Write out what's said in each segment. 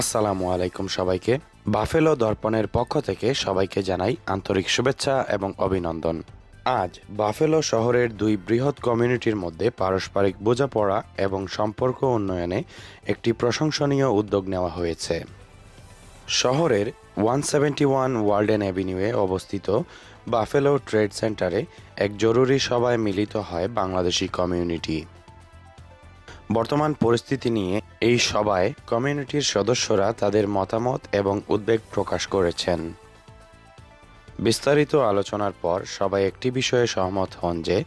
আসসালামু আলাইকুম সবাইকে। বাফেলো দর্পণের পক্ষ থেকে সবাইকে জানাই আন্তরিক শুভেচ্ছা এবং অভিনন্দন। আজ বাফেলো শহরের দুই বৃহৎ কমিউনিটির মধ্যে পারস্পরিক বোঝাপড়া এবং সম্পর্ক উন্নয়নে একটি প্রশংসনীয় উদ্যোগ নেওয়া হয়েছে। শহরের ওয়ান সেভেন্টি ওয়ান ওয়ার্ল্ডেন অ্যাভিনিউয়ে অবস্থিত বাফেলো ট্রেড সেন্টারে এক জরুরি সভায় মিলিত হয় বাংলাদেশি কমিউনিটি। বর্তমান পরিস্থিতি নিয়ে এই সভায় কমিউনিটির সদস্যরা তাদের মতামত এবং উদ্বেগ প্রকাশ করেছেন। বিস্তারিত আলোচনার পর সবাই একটি বিষয়ে সহমত হন যে,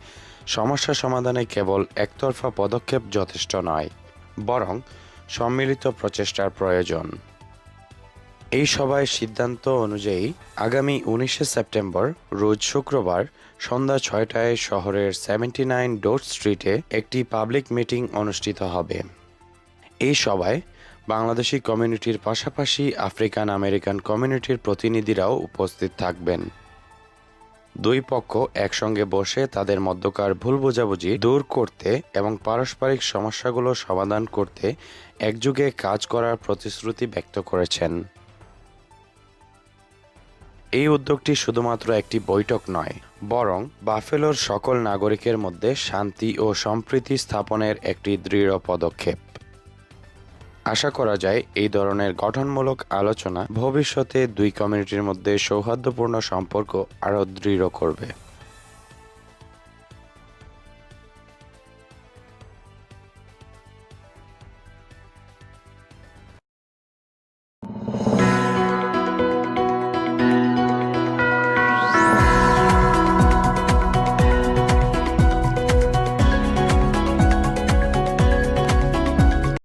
সমস্যা সমাধানে কেবল একতরফা পদক্ষেপ যথেষ্ট নয়, বরং সম্মিলিত প্রচেষ্টার প্রয়োজন। এই সভায় সিদ্ধান্ত অনুযায়ী আগামী উনিশে সেপ্টেম্বর, রোজ শুক্রবার সন্ধ্যা ছয়টায় শহরের সেভেন্টি নাইন ডোর স্ট্রিটে একটি পাবলিক মিটিং অনুষ্ঠিত হবে। এই সভায় বাংলাদেশি কমিউনিটির পাশাপাশি আফ্রিকান আমেরিকান কমিউনিটির প্রতিনিধিরাও উপস্থিত থাকবেন। দুই পক্ষ একসঙ্গে বসে তাদের মধ্যকার ভুল বোঝাবুঝি দূর করতে এবং পারস্পরিক সমস্যাগুলো সমাধান করতে একযুগে কাজ করার প্রতিশ্রুতি ব্যক্ত করেছেন। এই উদ্যোগটি শুধুমাত্র একটি বৈঠক নয়, বরং বাফেলোর সকল নাগরিকের মধ্যে শান্তি ও সম্প্রীতি স্থাপনের একটি দৃঢ় পদক্ষেপ। আশা করা যায় এই ধরনের গঠনমূলক আলোচনা ভবিষ্যতে দুই কমিউনিটির মধ্যে সৌহার্দ্যপূর্ণ সম্পর্ক আরও দৃঢ় করবে।